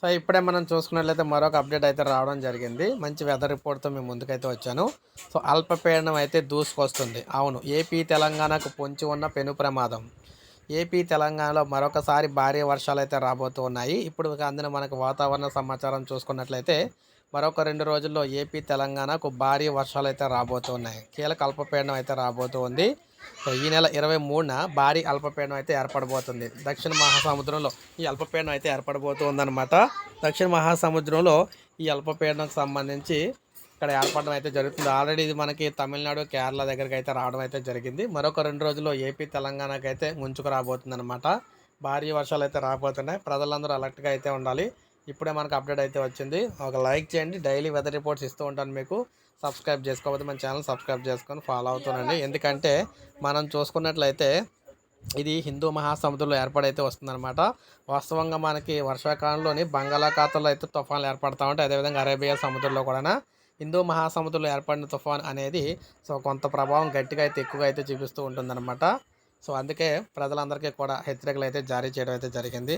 So ఇప్పుడే మనం చూసుకున్నట్లయితే మరొక అప్డేట్ అయితే రావడం జరిగింది. మంచి వెదర్ రిపోర్ట్తో మేము ముందుకైతే వచ్చాను. సో అల్పపీడనం అయితే దూసుకొస్తుంది. అవును ఏపీ తెలంగాణకు పొంచి ఉన్న పెను ప్రమాదం. ఏపీ తెలంగాణలో మరొకసారి భారీ వర్షాలు అయితే రాబోతూ ఉన్నాయి. ఇప్పుడు అందిన మనకు వాతావరణ సమాచారం చూసుకున్నట్లయితే మరొక రెండు రోజుల్లో ఏపీ తెలంగాణకు భారీ వర్షాలు అయితే రాబోతున్నాయి కీలక అల్పపీడనం అయితే రాబోతూ ఉంది. ఈ నెల ఇరవై మూడున భారీ అల్పపీడనం అయితే ఏర్పడబోతుంది. దక్షిణ మహాసముద్రంలో ఈ అల్పపీడనం అయితే ఏర్పడబోతుందన్నమాట. దక్షిణ మహాసముద్రంలో ఈ అల్పపీడనంకి సంబంధించి ఇక్కడ ఏర్పడడం అయితే జరుగుతుంది. ఆల్రెడీ ఇది మనకి తమిళనాడు కేరళ దగ్గరికి అయితే రావడం అయితే జరిగింది. మరొక రెండు రోజుల్లో ఏపీ తెలంగాణకు అయితే ముంచుకు రాబోతుంది అనమాట భారీ వర్షాలు అయితే రాబోతున్నాయి. ప్రజలందరూ అలర్ట్గా అయితే ఉండాలి. ఇప్పుడే మనకు అప్డేట్ అయితే వచ్చింది. ఒక లైక్ చేయండి. డైలీ వెదర్ రిపోర్ట్స్ ఇస్తూ ఉంటాను మీకు. సబ్స్క్రైబ్ చేసుకోకపోతే మన ఛానల్ సబ్స్క్రైబ్ చేసుకొని ఫాలో అవుతానండి ఎందుకంటే మనం చూసుకున్నట్లయితే ఇది హిందూ మహాసముద్రంలో ఏర్పడైతే వస్తుందన్నమాట. వాస్తవంగా మనకి వర్షాకాలంలోని బంగాళాఖాతంలో అయితే తుఫాన్లు ఏర్పడతా ఉంటాయి. అదేవిధంగా అరేబియా సముద్రంలో కూడా హిందూ మహాసముద్రంలో ఏర్పడిన తుఫాన్ అనేది సో కొంత ప్రభావం గట్టిగా అయితే ఎక్కువగా అయితే చూపిస్తూ ఉంటుందన్నమాట. సో అందుకే ప్రజలందరికీ కూడా హెచ్చరికలు అయితే జారీ చేయడం అయితే జరిగింది.